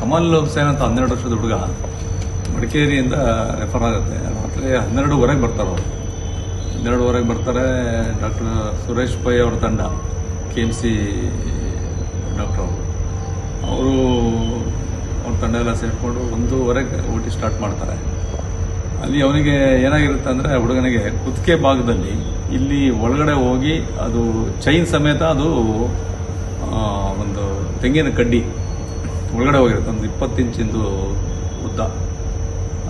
ಕಮಲ್ ಹುಸೇನ್ ಅಂತ ಹನ್ನೆರಡು ವರ್ಷದ ಹುಡುಗ, ಮಡಿಕೇರಿಯಿಂದ ರೆಫರ್ ಆಗುತ್ತೆ. ರಾತ್ರಿ ಹನ್ನೆರಡುವರೆಗೆ ಬರ್ತಾರೆ ಅವರು. ಹನ್ನೆರಡುವರೆಗೆ ಬರ್ತಾರೆ ಡಾಕ್ಟರ್ ಸುರೇಶ್ ಪೈ ಅವ್ರ ತಂಡ, ಕೆ ಎಂ ಸಿ ಡಾಕ್ಟರ್ ಅವರು. ಅವರು ಅವ್ರ ತಂಡ ಎಲ್ಲ ಸೇರಿಕೊಂಡು ಒಂದೂವರೆಗೆ ಊಟಿ ಸ್ಟಾರ್ಟ್ ಮಾಡ್ತಾರೆ. ಅಲ್ಲಿ ಅವನಿಗೆ ಏನಾಗಿರುತ್ತೆ ಅಂದರೆ ಹುಡುಗನಿಗೆ ಕುತ್ತಿಗೆ ಭಾಗದಲ್ಲಿ ಇಲ್ಲಿ ಒಳಗಡೆ ಹೋಗಿ ಅದು ಚೈನ್ ಸಮೇತ ಅದು ಒಂದು ತೆಂಗಿನ ಕಡ್ಡಿ ಒಳಗಡೆ ಹೋಗಿರುತ್ತೆ. ಒಂದು ಇಪ್ಪತ್ತು ಇಂಚಿಂದು ಉದ್ದ.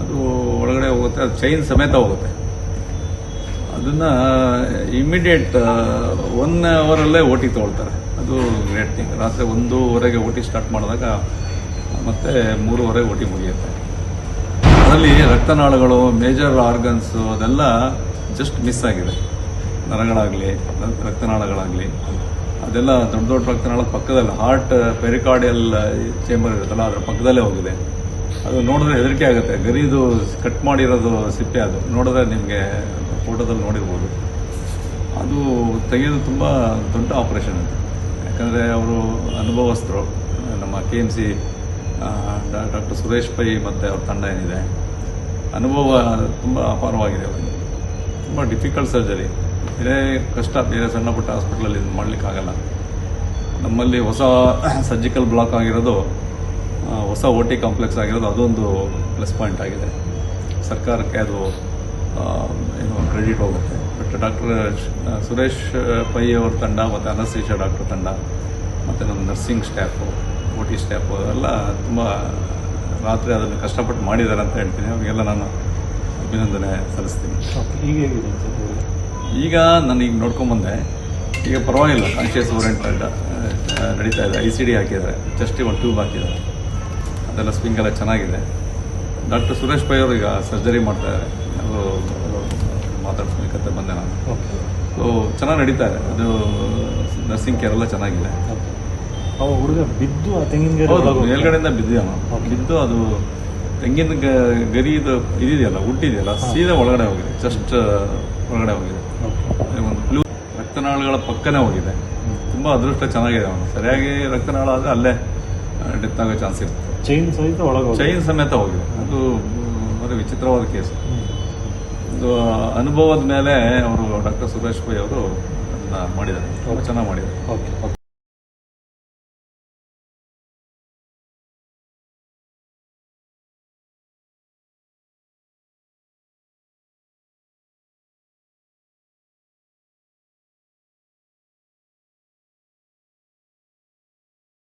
ಅದು ಒಳಗಡೆ ಹೋಗುತ್ತೆ. ಅದು ಚೈನ್ ಸಮೇತ ಹೋಗುತ್ತೆ. ಅದನ್ನು ಇಮಿಡಿಯೇಟ್ ಒನ್ ಅವರಲ್ಲೇ ಓಟಿ ತೊಗೊಳ್ತಾರೆ. ಅದು ಗ್ರೇಟ್ ಥಿಂಗ್ ರಾತ್ರಿ ಒಂದೂವರೆಗೆ ಓಟಿ ಸ್ಟಾರ್ಟ್ ಮಾಡಿದಾಗ ಮತ್ತೆ ಮೂರುವರೆಗೆ ಓಟಿ ಮುಗಿಯುತ್ತೆ. ಅದರಲ್ಲಿ ರಕ್ತನಾಳಗಳು ಮೇಜರ್ ಆರ್ಗನ್ಸು ಅದೆಲ್ಲ ಜಸ್ಟ್ ಮಿಸ್ ಆಗಿದೆ. ನರಗಳಾಗಲಿ, ರಕ್ತನಾಳಗಳಾಗಲಿ. ಅದೆಲ್ಲ ದೊಡ್ಡ ದೊಡ್ಡ ರಕ್ತನಾಳ ಪಕ್ಕದಲ್ಲಿ ಹಾರ್ಟ್ ಪೆರಿಕಾರ್ಡಿಯಲ್ ಚೇಂಬರ್ ಇರುತ್ತಲ್ಲ, ಅದರ ಪಕ್ಕದಲ್ಲೇ ಹೋಗಿದೆ. ಅದು ನೋಡಿದ್ರೆ ಹೆದರಿಕೆ ಆಗುತ್ತೆ. ಗರಿದು ಕಟ್ ಮಾಡಿರೋದು ಸಿಪ್ಪೆ ಅದು. ನೋಡಿದ್ರೆ ನಿಮಗೆ ಫೋಟೋದಲ್ಲಿ ನೋಡಿರ್ಬೋದು. ಅದು ತೆಗೆಯೋದು ತುಂಬ ದೊಡ್ಡ ಆಪರೇಷನ್ ಅದು. ಯಾಕಂದರೆ ಅವರು ಅನುಭವಸ್ಥರು. ನಮ್ಮ K M C doctor Suresh Pai ಮತ್ತು ಅವ್ರ ತಂಡ ಏನಿದೆ. ಅನುಭವ ತುಂಬ ಅಪಾರವಾಗಿದೆ ಅವರಿಗೆ. ತುಂಬ ಡಿಫಿಕಲ್ಟ್ ಸರ್ಜರಿ ಇದೇ ಕಷ್ಟ, ಬೇರೆ ಸಣ್ಣ ಪುಟ್ಟ ಹಾಸ್ಪಿಟ್ಲಲ್ಲಿ ಇದು ಮಾಡಲಿಕ್ಕಾಗಲ್ಲ. ನಮ್ಮಲ್ಲಿ ಹೊಸ ಸರ್ಜಿಕಲ್ ಬ್ಲಾಕ್ ಆಗಿರೋದು ಹೊಸ ಓ ಟಿ ಕಾಂಪ್ಲೆಕ್ಸ್ ಆಗಿರೋದು, ಅದೊಂದು ಪ್ಲಸ್ ಪಾಯಿಂಟ್ ಆಗಿದೆ. ಸರ್ಕಾರಕ್ಕೆ ಅದು ಏನು ಕ್ರೆಡಿಟ್ ಹೋಗುತ್ತೆ. ಬಟ್ ಡಾಕ್ಟರ್ ಸುರೇಶ್ ಪೈ ಅವ್ರ ತಂಡ ಮತ್ತು ಅನಸ್ತೀಶ ಡಾಕ್ಟರ್ ತಂಡ, ಮತ್ತು ನಮ್ಮ nursing staff O T staff ಎಲ್ಲ ತುಂಬ ರಾತ್ರಿ ಅದನ್ನು ಕಷ್ಟಪಟ್ಟು ಮಾಡಿದ್ದಾರೆ ಅಂತ ಹೇಳ್ತೀನಿ. ಅವರಿಗೆಲ್ಲ ನಾನು ಅಭಿನಂದನೆ ಸಲ್ಲಿಸ್ತೀನಿ. ಈಗ ಹೇಗಿದೆ? ಈಗ ನಾನು ಈಗ ನೋಡ್ಕೊಂಬಂದೆ ಈಗ ಪರವಾಗಿಲ್ಲ ಕಾನ್ಷಿಯಸ್ ಓರೆಂಟ್ ನಡೀತಾ ಇದೆ. ಐ ಸಿ ಡಿ ಹಾಕಿದ್ದಾರೆ. ಜಸ್ಟ್ ಒಂದು ಟ್ಯೂಬ್ ಹಾಕಿದ್ದಾರೆ. ಅದೆಲ್ಲ ಸ್ಪಿಂಗ್ ಎಲ್ಲ ಚೆನ್ನಾಗಿದೆ. ಡಾಕ್ಟರ್ ಸುರೇಶ್ ಪೈ ಅವರು ಈಗ ಸರ್ಜರಿ ಮಾಡ್ತಾ ಇದ್ದಾರೆ. ಅವರು ಮಾತಾಡ್ಸ್ಬೇಕಂತ ಬಂದೆ ನಾನು. ಸೊ ಚೆನ್ನಾಗಿ ನಡೀತಾ ಇದೆ. ಅದು ನರ್ಸಿಂಗ್ ಕೇರ್ ಎಲ್ಲ ಚೆನ್ನಾಗಿದೆ. ಹುಡುಗ ಬಿದ್ದು. ಮೇಲ್ಗಡೆಯಿಂದ ಬಿದ್ದಿದ್ದಾನ ನಾನು ಬಿದ್ದು ಅದು ತೆಂಗಿನ ಗ- ಗರಿದು ಇದೆಯಲ್ಲ ಹುಟ್ಟಿದೆಯಲ್ಲ ಸೀದಾ ಒಳಗಡೆ ಹೋಗಿದೆ. ಜಸ್ಟ್ ಒಳಗಡೆ ಹೋಗಿದೆ. ಓಕೆ ಒಂದು ಬ್ಲೂ ರಕ್ತನಾಳಗಳ ಪಕ್ಕನೇ ಹೋಗಿದೆ. ತುಂಬ ಅದೃಷ್ಟ ಚೆನ್ನಾಗಿದೆ ಅವನು. ಸರಿಯಾಗಿ ರಕ್ತನಾಳ ಆದರೆ ಅಲ್ಲೇ ಡೆತ್ ಆಗೋ ಚಾನ್ಸ್ ಇರುತ್ತೆ. ಚೈನ್ ಸಹಿತ ಒಳಗೆ ಚೈನ್ ಸಮೇತ ಹೋಗಿದೆ. ಅದು ಬರೀ ವಿಚಿತ್ರವಾದ ಕೇಸ್. ಇದು ಅನುಭವದ ಮೇಲೆ ಅವರು ಡಾಕ್ಟರ್ ಸುರೇಶ್ ಪೈ ಅವರು ಅದನ್ನ ಮಾಡಿದ್ದಾರೆ. ತುಂಬ ಚೆನ್ನಾಗಿ ಮಾಡಿದ್ದಾರೆ. Okay okay